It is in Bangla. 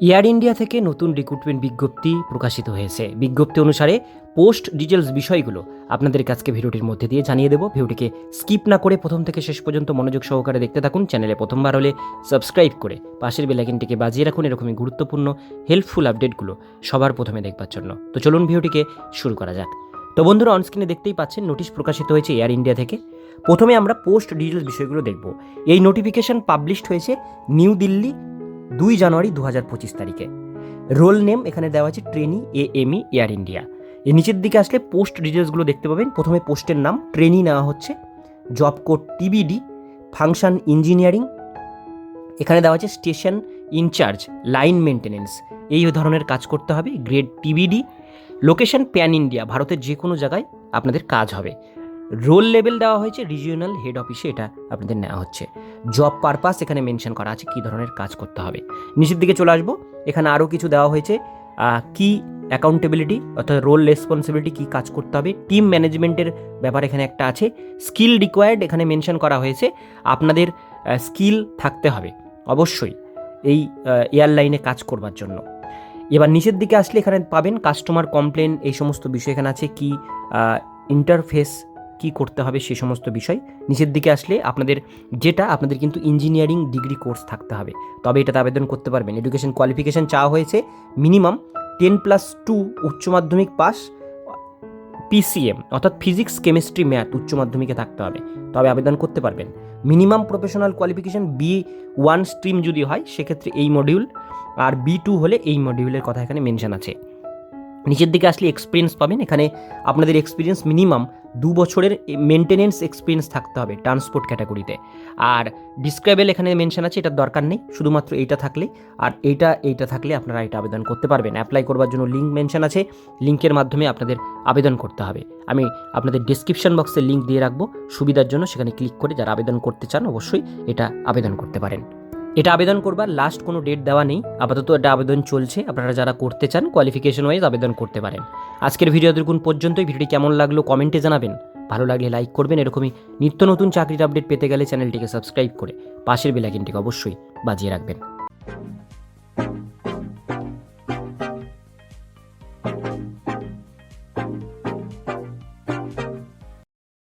এয়ার ইন্ডিয়া থেকে নতুন রিক্রুটমেন্ট বিজ্ঞপ্তি প্রকাশিত হয়েছে। বিজ্ঞপ্তি অনুসারে পোস্ট ডিটেলস বিষয়গুলো আপনাদের কাছকে ভিডিওটির মধ্যে দিয়ে জানিয়ে দেবো। ভিডিওটিকে স্কিপ না করে প্রথম থেকে শেষ পর্যন্ত মনোযোগ সহকারে দেখতে থাকুন। চ্যানেলে প্রথমবার হলে সাবস্ক্রাইব করে পাশের বেলাইকিনটিকে বাজিয়ে রাখুন। এরকমই গুরুত্বপূর্ণ হেল্পফুল আপডেটগুলো সবার প্রথমে দেখবার জন্য। তো চলুন ভিডিওটিকে শুরু করা যাক। তো বন্ধুরা অনস্ক্রিনে দেখতেই পাচ্ছেন নোটিশ প্রকাশিত হয়েছে এয়ার ইন্ডিয়া থেকে। প্রথমে আমরা পোস্ট ডিটেলস বিষয়গুলো দেখব। এই নোটিফিকেশন পাবলিশড হয়েছে নিউ দিল্লি দুই জানুয়ারি দু হাজার পঁচিশ তারিখে। রোল নেম এখানে দেওয়া আছে trainee A M M E Air India. এর নিচের দিকে আসলে পোস্ট ডিটেলসগুলো দেখতে পাবেন। প্রথমে পোস্টের নাম, ট্রেনি নেওয়া হচ্ছে। Job code T B D, function engineering. এখানে দেওয়া আছে স্টেশন ইনচার্জ, লাইন মেনটেনেন্স এই ধরনের কাজ করতে হবে। Grade T B D. Location pan India, ভারতের যে কোনো জায়গায় আপনাদের কাজ হবে। রোল লেভেল দেওয়া হয়েছে, রিজিওনাল হেড অফিসে এটা আপনাদের নেওয়া হচ্ছে। জব পারপাস এখানে মেনশন করা আছে কী ধরনের কাজ করতে হবে। নিচের দিকে চলে আসব, এখানে আরও কিছু দেওয়া হয়েছে কি অ্যাকাউন্টেবিলিটি অর্থাৎ রোল রেসপন্সিবিলিটি কী কাজ করতে হবে টিম ম্যানেজমেন্টের ব্যাপার এখানে একটা আছে স্কিল রিকোয়ার্ড এখানে মেনশন করা হয়েছে, আপনাদের স্কিল থাকতে হবে, অবশ্যই এই এয়ারলাইনে কাজ করবার জন্য। এবার নিচের দিকে আসলে এখানে পাবেন কাস্টমার কমপ্লেন এই সমস্ত বিষয় এখানে আছে, কি ইন্টারফেস কি করতে হবে সে সমস্ত বিষয় নিচের দিকে আসলে আপনাদের যেটা আপনাদের কিন্তু ইঞ্জিনিয়ারিং ডিগ্রি কোর্স থাকতে হবে। তবে এটাতে আবেদন করতে পারবেন। এডুকেশন কোয়ালিফিকেশান চাওয়া হয়েছে মিনিমাম টেন প্লাস টু উচ্চ মাধ্যমিক পাস পিসিএম অর্থাৎ ফিজিক্স কেমিস্ট্রি ম্যাথ উচ্চ মাধ্যমিকে থাকতে হবে। তবে আবেদন করতে পারবেন। Minimum professional qualification B one stream যদি হয়, সেক্ষেত্রে এই মডিউল আর বি টু হলে এই মডিউলের কথা এখানে মেনশন আছে। নিচের দিকে আসলে এক্সপিরিয়েন্স পাবেন। এখানে আপনাদের এক্সপিরিয়েন্স মিনিমাম দু বছরের মেনটেনেন্স এক্সপিরিয়েন্স থাকতে হবে ট্রান্সপোর্ট ক্যাটাগরিতে আর ডিসক্রাইবেল এখানে মেনশন আছে, এটার দরকার নেই। শুধুমাত্র এইটা থাকলে, আর এইটা এইটা থাকলে আপনারা এটা আবেদন করতে পারবেন। অ্যাপ্লাই করবার জন্য লিঙ্ক মেনশন আছে, লিঙ্কের মাধ্যমে আপনাদের আবেদন করতে হবে। আমি আপনাদের ডিসক্রিপশন বক্সে লিঙ্ক দিয়ে রাখব। সুবিধার জন্য সেখানে ক্লিক করে যারা আবেদন করতে চান, অবশ্যই এটা আবেদন করতে পারেন। এটা আবেদন করবার লাস্ট কোনো ডেট দেওয়া নেই। আপাতত এটা আবেদন চলছে। আপনারা যারা করতে চান কোয়ালিফিকেশন ওয়াইজ আবেদন করতে পারেন। আজকের ভিডিও দেখুন পর্যন্তই। ভিডিওটি কেমন লাগল কমেন্টে জানাবেন। ভালো লাগলে লাইক করবেন। এরকমই নিত্য নতুন চাকরির আপডেট পেতে গেলে চ্যানেলটিকে সাবস্ক্রাইব করে পাশের বেলাইকিনটিকে অবশ্যই বাজিয়ে রাখবেন।